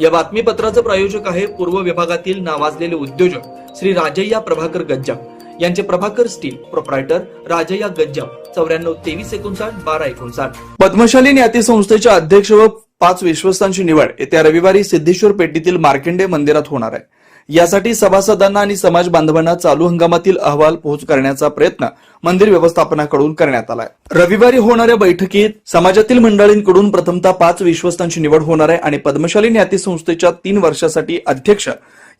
या बातमीपत्राचं प्रायोजक आहे पूर्व विभागातील नावाजलेले उद्योजक श्री राजय्या प्रभाकर गज्जाम. यांचे प्रभाकर स्टील प्रोप्रायटर राजय्या गज्जाम. चौऱ्याण्णव तेवीस एकोणसाठ बारा एकोणसाठ. पद्मशाली न्याती संस्थेच्या अध्यक्ष व पाच विश्वस्तांची निवड येत्या रविवारी सिद्धेश्वर पेटीतील मार्केंडे मंदिरात होणार आहे. यासाठी सभासदांना आणि समाज बांधवांना चालू हंगामातील अहवाल पोहोच करण्याचा प्रयत्न मंदिर व्यवस्थापनाकडून करण्यात आलाय. रविवारी होणाऱ्या बैठकीत समाजातील मंडळींकडून प्रथमतः पाच विश्वस्तांची निवड होणार आहे आणि पद्मशाली न्याती संस्थेच्या तीन वर्षासाठी अध्यक्ष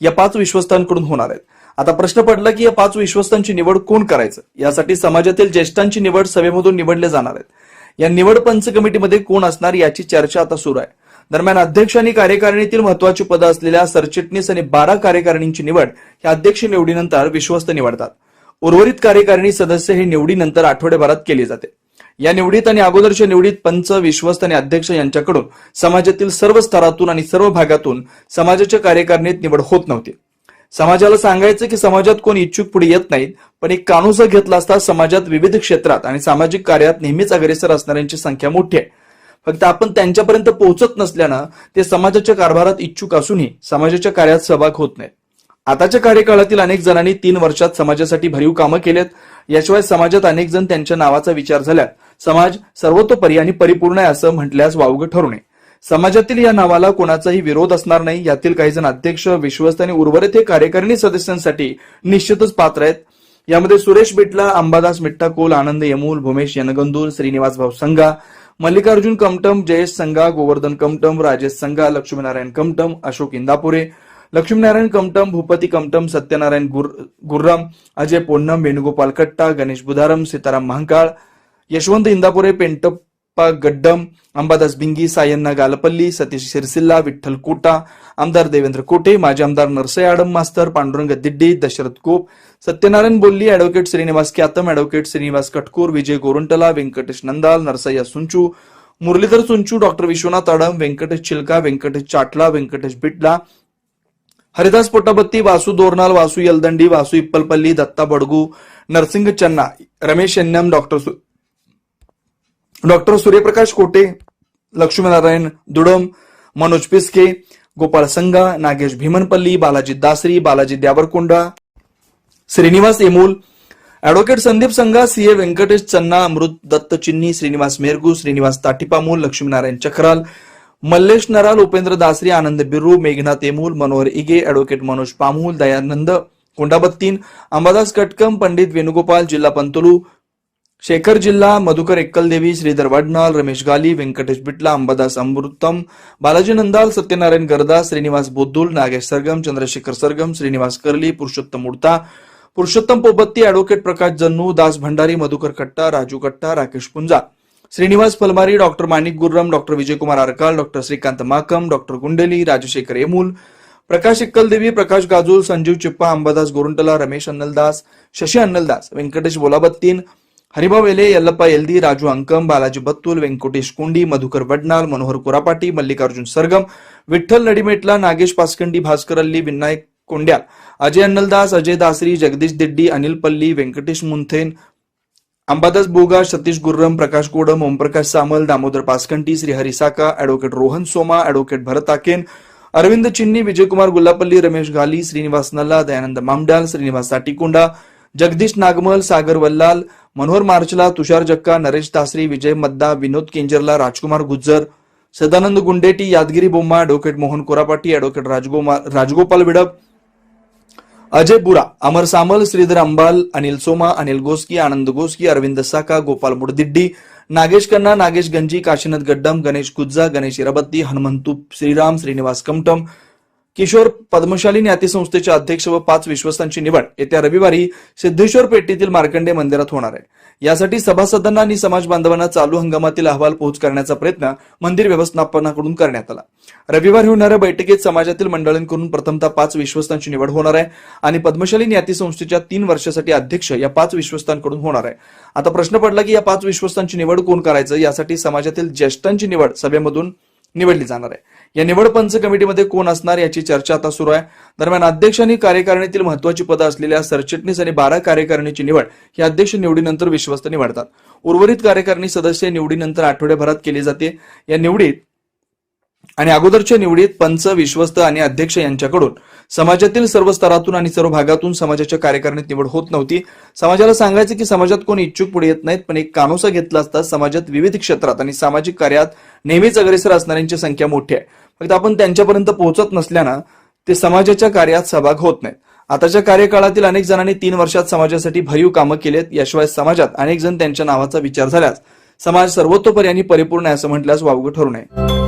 या पाच विश्वस्तांकडून होणार आहेत. आता प्रश्न पडला की या पाच विश्वस्तांची निवड कोण करायचं? यासाठी समाजातील ज्येष्ठांची निवड सभेमधून निवडले जाणार आहेत. या निवड पंच कमिटीमध्ये कोण असणार याची चर्चा आता सुरू आहे. दरम्यान अध्यक्ष आणि कार्यकारिणीतील महत्वाची पदं असलेल्या सरचिटणीस आणि बारा कार्यकारिणींची निवड ही अध्यक्ष निवडीनंतर विश्वस्त निवडतात. उर्वरित कार्यकारिणी सदस्य हे निवडीनंतर आठवडेभरात केली जाते. या निवडीत आणि अगोदरच्या निवडीत पंच विश्वस्त आणि अध्यक्ष यांच्याकडून समाजातील सर्व स्तरातून आणि सर्व भागातून समाजाच्या कार्यकारिणीत निवड होत नव्हती. समाजाला सांगायचं की समाजात कोण इच्छुक पुढे येत नाहीत पण एक कानूसा घेतला असता समाजात विविध क्षेत्रात आणि सामाजिक कार्यात नेहमीच अग्रेसर असणाऱ्यांची संख्या मोठी आहे. फक्त आपण त्यांच्यापर्यंत पोहोचत नसल्यानं ते समाजाच्या कारभारात इच्छुक असूनही समाजाच्या कार्यात सहभाग होत नाहीत. आताच्या कार्यकाळातील अनेक जणांनी तीन वर्षात समाजासाठी भरीव कामं केलेत. याशिवाय समाजात अनेक जण त्यांच्या नावाचा विचार झाल्यात. समाज सर्वतोपरी आणि परिपूर्ण आहे असं म्हटल्यास वावगं ठरू नये. समाजातील या नावाला कोणाचाही विरोध असणार नाही. यातील काही जण अध्यक्ष विश्वस्त आणि उर्वरित हे कार्यकारिणी सदस्यांसाठी निश्चितच पात्र आहेत. यामध्ये सुरेश बिटला अंबादास मिठ्ठा कोल आनंद यमूल भूमेश यनगंदूर श्रीनिवास भाऊ संघा मल्लिकार्जुन कमटम जयेश संघा गोवर्धन कमटम राजेश संघा लक्ष्मीनारायण कमटम अशोक इंदापुरे लक्ष्मीनारायण कमटम भूपती कमटम सत्यनारायण गुर्राम अजय पोन्नम वेणुगोपाल कट्टा गणेश बुधारम सीताराम महाकाळ यशवंत इंदापुरे पेंटप अप्पा गड्डम अंबादास भिंगी सायन्ना गालपल्ली सतीश शिरसिल्ला विठ्ठल कोटा आमदार देवेंद्र कोटे माजी आमदार नरसय आडम मास्तर Pandurang Diddi Dasharath Kop Satyanarayan Bolli advocate Srinivas Kyatam advocate Srinivas Katkur Vijay Gorantla Vyankatesh Nandal Narsayya Sunchu Muralidhar Sunchu doctor Vishwanath Adam Vyankatesh Chilka Vyankatesh Chatla Vyankatesh Bitla Haridas Potabatti Vasu Dornal Vasu Yaldandi Vasu Ippalpalli Datta Badgu Narsing Channa Ramesh Yannam doctor doctor सूर्यप्रकाश कोटे Laxminarayan Dudam Manoj Piske Gopal Sanga Nagesh Bhimanpalli Balaji Dasari Balaji Dyavarkonda Srinivas Emul advocate Sandeep Sangha CA Venkatesh Channa Amrut Datta Chinni Srinivas Mergu Srinivas Tatipamul Laxminarayan Chakral Mallesh Naral Upendra Dasari Anand Biru Meghnath Emul Manohar Ige advocate Manoj Pamul Dayanand Kondabattin Ambadas Katkam Pandit Venugopal जिल्हा पंतोलू शेखर जिल्हा मधुकर एक्कलदेवी श्रीधर वडनाल रमेश गाली व्यंकटेश बिटला अंबादास अमृतम बालाजी नंदाल सत्यनारायण गरदा Shrinivas बोद्दुल Nagesh Sargam Chandrashekhar Sargam Srinivas Karli Purushottam Udta Purushottam Popatti advocate Prakash Jannu Das Bhandari Madhukar Katta Raju Katta Rakesh Punja. Srinivas Phalmari doctor Manik Gurram doctor Vijaykumar Arkal doctor Shrikant Makam doctor Gundeli Rajshekhar Yemul Prakash Ekkaldevi Prakash Gajul Sanjeev Chippa Ambadas Goruntla Ramesh Annaldas Shashi Annaldas Venkatesh Bolabattin Haribhau Ele Yellappa Eldi Raju Ankam Balaji Batul Venkatesh कोंडी मधुकर वडनाल मनोहर कोरापाटी मल्लिकार्जुन सरगम विठ्ठल नडीमेटला नागेश पासकंडी भास्कर अल्ली Vinayak कोंड्याल Ajay अन्नलदास Ajay Dasari Jagdish Diddi Anil Palli Venkatesh Munthen Ambadas Boga Satish Gurram Prakash Kodam Omprakash Samal Damodar Paskanti Shrihari Saka advocate Rohan Soma advocate Bharat Aken Arvind Chinni Vijaykumar Gullapalli Ramesh गाली श्रीनिवास नल्ला दयानंद मामडाल श्रीनिवास साटीकोंडा जगदीश नागमल सागर वल्लाल मनोहर मार्चला तुषार जक्का नरेश तासरी विजय मद्दा विनोद केंजरला राजकुमार गुज्जर सदानंद गुंडेटी यादगिरी Bomma advocate Mohan Korapati advocate Rajgoma Rajgopal Vidap Ajay Bura Amar Samal Shridhar Ambal Anil Soma Anil गोस्की आनंद गोस्की अरविंद साका गोपाल मुडदिड्डी नागेश कन्ना नागेश गंजी काशीनाथ गड्डम गणेश गुज्जा गणेश इराबत्ती हनुमंतू श्रीराम श्रीनिवास कमटम किशोर पद्मशाली न्याती संस्थेचे अध्यक्ष व पाच विश्वस्तांची निवड येत्या रविवारी सिद्धेश्वर पेटीतील मार्कंडे मंदिरात होणार आहे. यासाठी सभासदांना आणि समाज बांधवांना चालू हंगामातील अहवाल पोहोच करण्याचा प्रयत्न मंदिर व्यवस्थापनाकडून करण्यात आला. रविवारी होणाऱ्या बैठकीत समाजातील मंडळींकडून प्रथमतः पाच विश्वस्तांची निवड होणार आहे आणि पद्मशाली न्याती संस्थेच्या तीन वर्षासाठी अध्यक्ष या पाच विश्वस्तांकडून होणार आहे. आता प्रश्न पडला की या पाच विश्वस्तांची निवड कोण करायचं? यासाठी समाजातील ज्येष्ठांची निवड सभेमधून निवडली जाणार आहे. या निवड पंच कमिटीमध्ये कोण असणार याची चर्चा आता सुरू आहे. दरम्यान अध्यक्ष आणि कार्यकारिणीतील महत्वाची पदं असलेल्या सरचिटणीस आणि बारा कार्यकारिणीची निवड ही अध्यक्ष निवडीनंतर विश्वस्त निवडतात. उर्वरित कार्यकारिणी सदस्य निवडीनंतर आठवड्याभरात केली जाते. या निवडीत आणि अगोदरच्या निवडीत पंच विश्वस्त आणि अध्यक्ष यांच्याकडून समाजातील सर्व स्तरातून आणि सर्व भागातून समाजाच्या कार्यकारिणीत निवड होत नव्हती. समाजाला सांगायचं की समाजात कोणी इच्छुक पुढे येत नाहीत पण एक कानोसा घेतला असता समाजात विविध क्षेत्रात आणि सामाजिक कार्यात नेहमीच अग्रेसर असणाऱ्यांची संख्या मोठी आहे. फक्त आपण त्यांच्यापर्यंत पोहोचत नसल्यानं ते समाजाच्या कार्यात सहभाग होत नाहीत. आताच्या कार्यकाळातील अनेक जणांनी तीन वर्षात समाजासाठी भरीव कामं केलेत याशिवाय समाजात अनेक जण त्यांच्या नावाचा विचार झाल्यास समाज सर्वतोपरी आणि परिपूर्ण आहे असं म्हटल्यास वावगं ठरू नये.